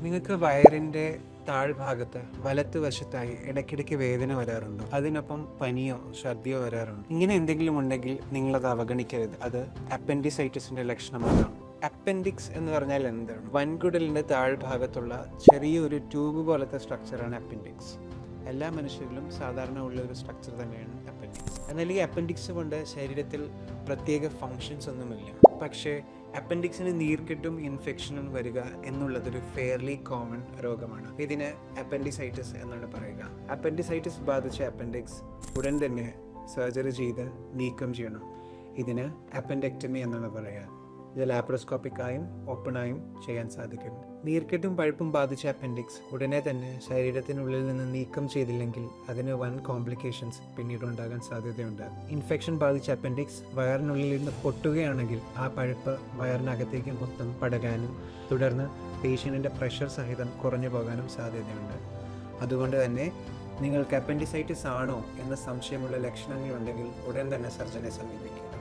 നിങ്ങൾക്ക് വയറിന്റെ താഴ്ഭാഗത്ത് വലത്ത് വശത്തായി ഇടയ്ക്കിടയ്ക്ക് വേദന വരാറുണ്ടോ? അതിനൊപ്പം പനിയോ ഛർദിയോ വരാറുണ്ടോ? ഇങ്ങനെ എന്തെങ്കിലും ഉണ്ടെങ്കിൽ നിങ്ങളത് അവഗണിക്കരുത്. അത് അപ്പൻഡിസൈറ്റിസിന്റെ ലക്ഷണമാണ്. അപ്പൻഡിക്സ് എന്ന് പറഞ്ഞാൽ എന്താണ്? വൻകുടലിന്റെ താഴ്ഭാഗത്തുള്ള ചെറിയൊരു ട്യൂബ് പോലത്തെ സ്ട്രക്ചറാണ് അപ്പൻഡിക്സ്. എല്ലാ മനുഷ്യരിലും സാധാരണ ഉള്ള ഒരു സ്ട്രക്ചർ തന്നെയാണ് അപ്പൻഡിക്സ്. എന്നാൽ ഈ അപ്പൻഡിക്സ് കൊണ്ട് ശരീരത്തിൽ പ്രത്യേക ഫങ്ഷൻസ് ഒന്നുമില്ല പക്ഷേ അപ്പൻഡിക്സിന് നീർക്കെട്ടും ഇൻഫെക്ഷനും വരിക എന്നുള്ളതൊരു ഫെയർലി കോമൺ രോഗമാണ്. ഇതിന് അപ്പൻഡിസൈറ്റിസ് എന്നാണ് പറയുക. അപ്പൻഡിസൈറ്റിസ് ബാധിച്ച അപ്പൻഡിക്സ് ഉടൻ തന്നെ സർജറി ചെയ്ത് നീക്കം ചെയ്യണം. ഇതിന് അപ്പൻഡെക്ടമി എന്നാണ് പറയുക. ഇത് ലാപ്രോസ്കോപ്പിക്കായും ഓപ്പണായും ചെയ്യാൻ സാധിക്കും നീർക്കെട്ടും പഴുപ്പും ബാധിച്ച അപ്പൻഡിക്സ് ഉടനെ തന്നെ ശരീരത്തിനുള്ളിൽ നിന്ന് നീക്കം ചെയ്തില്ലെങ്കിൽ അതിന് വൻ കോംപ്ലിക്കേഷൻസ് പിന്നീട് ഉണ്ടാകാൻ സാധ്യതയുണ്ട്. ഇൻഫെക്ഷൻ ബാധിച്ച അപ്പൻഡിക്സ് വയറിനുള്ളിൽ നിന്ന് പൊട്ടുകയാണെങ്കിൽ ആ പഴുപ്പ് വയറിനകത്തേക്ക് മൊത്തം പടരാനും തുടർന്ന് പേഷ്യന്റിന്റെ പ്രഷർ സഹിതം കുറഞ്ഞു പോകാനും സാധ്യതയുണ്ട്. അതുകൊണ്ട് തന്നെ നിങ്ങൾക്ക് അപ്പൻഡിസൈറ്റിസ് ആണോ എന്ന സംശയമുള്ള ലക്ഷണങ്ങളുണ്ടെങ്കിൽ ഉടൻ തന്നെ സർജനെ സമീപിക്കുക.